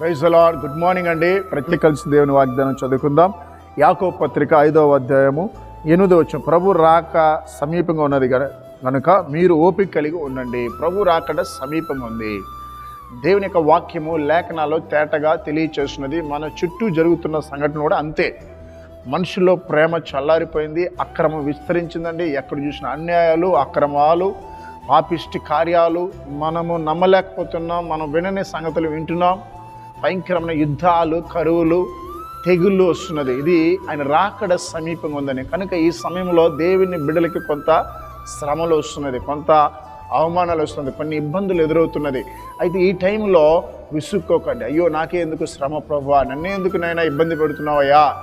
Praise lord. Good morning అండి. ప్రతి కలిసి దేవుని వాగ్దానం చదువుకుందాం. యాకో పత్రిక ఐదవ అధ్యాయము ఎనిమిది వచ్చిన ప్రభు రాక సమీపంగా ఉన్నది కనుక మీరు ఓపిక కలిగి ఉండండి. ప్రభు రాకడ సమీపం ఉంది. దేవుని యొక్క వాక్యము లేఖనాల్లో తేటగా తెలియచేస్తున్నది. మన చుట్టూ జరుగుతున్న సంఘటన కూడా అంతే. మనుషుల్లో ప్రేమ చల్లారిపోయింది అక్రమం విస్తరించిందండి. ఎక్కడ చూసిన అన్యాయాలు అక్రమాలు పాపిష్టి కార్యాలు మనము నమ్మలేకపోతున్నాం మనం వినని సంగతులు వింటున్నాం. భయంకరమైన యుద్ధాలు కరువులు తెగుళ్ళు వస్తున్నది. ఇది ఆయన రాకడ సమీపంగా ఉందని. కనుక ఈ సమయంలో దేవుని బిడ్డలకి కొంత శ్రమలు వస్తున్నది కొంత అవమానాలు వస్తుంది కొన్ని ఇబ్బందులు ఎదురవుతున్నది. అయితే ఈ టైంలో విసుక్కోకండి. అయ్యో నాకే ఎందుకు శ్రమ ప్రభు? నన్నే ఎందుకు నైనా ఇబ్బంది పెడుతున్నావయ్యా?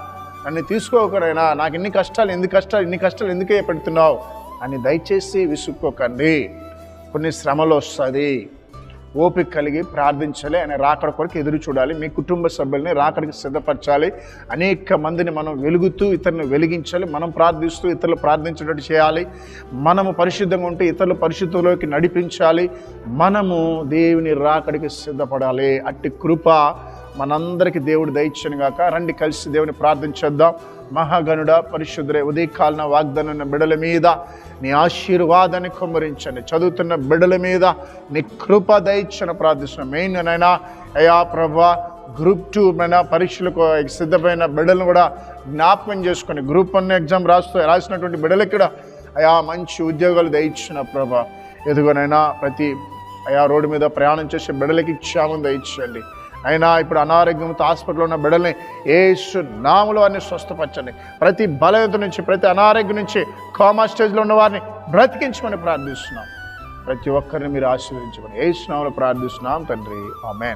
నన్ను తీసుకోకనైనా నాకు ఇన్ని కష్టాలు ఎందుకు కష్టాలు ఇన్ని కష్టాలు ఎందుకే పెడుతున్నావు? అని దయచేసి విసుక్కోకండి. కొన్ని శ్రమలు వస్తుంది ఓపిక కలిగి ప్రార్థించాలి ఆయన రాకడ కొరకు ఎదురు చూడాలి. మీ కుటుంబ సభ్యుల్ని రాకడికి సిద్ధపరచాలి. అనేక మందిని మనం వెలుగుతూ ఇతరులను వెలిగించాలి. మనం ప్రార్థిస్తూ ఇతరులు ప్రార్థించినట్టు చేయాలి. మనము పరిశుద్ధంగా ఉంటే ఇతరులు పరిశుద్ధంలోకి నడిపించాలి. మనము దేవుని రాకడికి సిద్ధపడాలి. అట్టి కృప మనందరికీ దేవుడు దయచను గాక. రండి కలిసి దేవుని ప్రార్థించేద్దాం మహాగణుడ పరిశుద్ధుడే ఉదయకాలన వాగ్దానన్న బిడల మీద నీ ఆశీర్వాదాన్ని కుమ్మరించండి. చదువుతున్న బిడల మీద నీ కృప దయచ్చిన ప్రార్థిస్తున్నాం. మెయిన్ నైనా అయా ప్రభా గ్రూప్ టూ మన పరీక్షలకు సిద్ధమైన బిడ్డలను కూడా జ్ఞాపకం చేసుకొని గ్రూప్ వన్ ఎగ్జామ్ రాస్తూ రాసినటువంటి బిడ్డలకి కూడా అయా మంచి ఉద్యోగాలు దయచిన ప్రభా. ఎదుగునైనా ప్రతి అయా రోడ్డు మీద ప్రయాణం చేసే బిడ్డలకి క్షేమం దయచేయండి. అయినా ఇప్పుడు అనారోగ్యంతో హాస్పిటల్లో ఉన్న బిడ్డల్ని ఏసు నాములు వారిని స్వస్థపరచండి. ప్రతి బలహీనత నుంచి ప్రతి అనారోగ్యం నుంచి కామా స్టేజ్లో ఉన్న వారిని బ్రతికించమని ప్రార్థిస్తున్నాం. ప్రతి ఒక్కరిని మీరు ఆశీర్వదించమని ఏసునాములు ప్రార్థిస్తున్నాం తండ్రి. ఆమెన్.